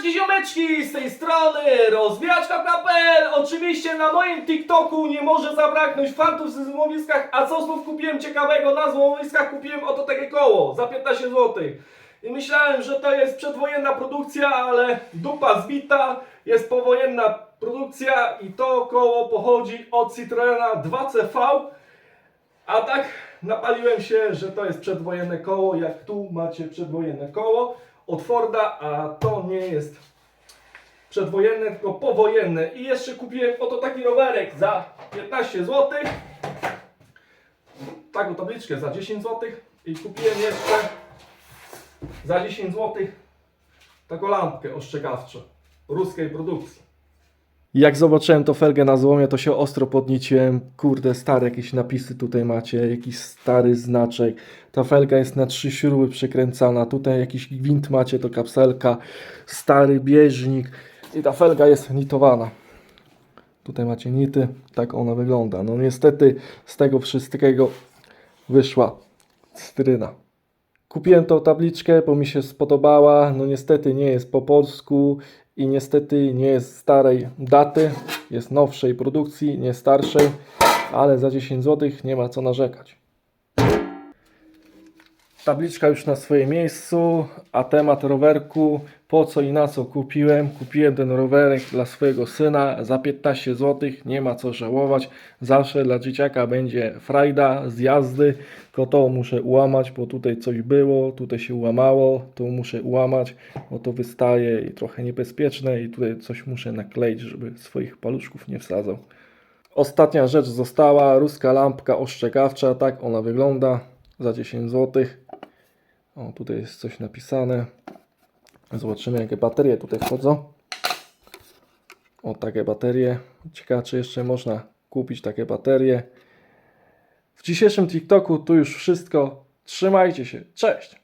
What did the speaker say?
Ziomeczki, ziomeczki, z tej strony rozwijaczka.pl Oczywiście na moim TikToku nie może zabraknąć fantów w złomowiskach, a co znów kupiłem ciekawego na złomowiskach, kupiłem oto takie koło za 15 zł. I myślałem, że to jest przedwojenna produkcja, ale dupa zbita, jest powojenna produkcja i to koło pochodzi od Citroena 2CV. A tak napaliłem się, że to jest przedwojenne koło, jak tu macie przedwojenne koło od Forda, a to nie jest przedwojenne, tylko powojenne. I jeszcze kupiłem oto taki rowerek za 15 zł. Taką tabliczkę za 10 zł. I kupiłem jeszcze za 10 zł taką lampkę ostrzegawczą ruskiej produkcji. Jak zobaczyłem to felgę na złomie, to się ostro podnieciłem. Kurde, stare jakieś napisy tutaj macie, jakiś stary znaczek. Ta felga jest na trzy śruby przykręcana. Tutaj jakiś gwint macie, to kapselka. Stary bieżnik. I ta felga jest nitowana. Tutaj macie nity, tak ona wygląda. No niestety z tego wszystkiego wyszła stryna. Kupiłem tą tabliczkę, bo mi się spodobała. No niestety nie jest po polsku i niestety nie jest starej daty. Jest nowszej produkcji, nie starszej, ale za 10 zł nie ma co narzekać. Tabliczka już na swoim miejscu, a temat rowerku, po co i na co kupiłem. Kupiłem ten rowerek dla swojego syna za 15 zł, nie ma co żałować. Zawsze dla dzieciaka będzie frajda z jazdy, tylko to muszę ułamać, bo tutaj coś było, tutaj się łamało, to muszę ułamać, bo to wystaje i trochę niebezpieczne i tutaj coś muszę nakleić, żeby swoich paluszków nie wsadzał. Ostatnia rzecz została, ruska lampka ostrzegawcza, tak ona wygląda, za 10 zł. O, tutaj jest coś napisane. Zobaczymy, jakie baterie tutaj wchodzą. O, takie baterie. Ciekawe, czy jeszcze można kupić takie baterie. W dzisiejszym TikToku to już wszystko. Trzymajcie się. Cześć!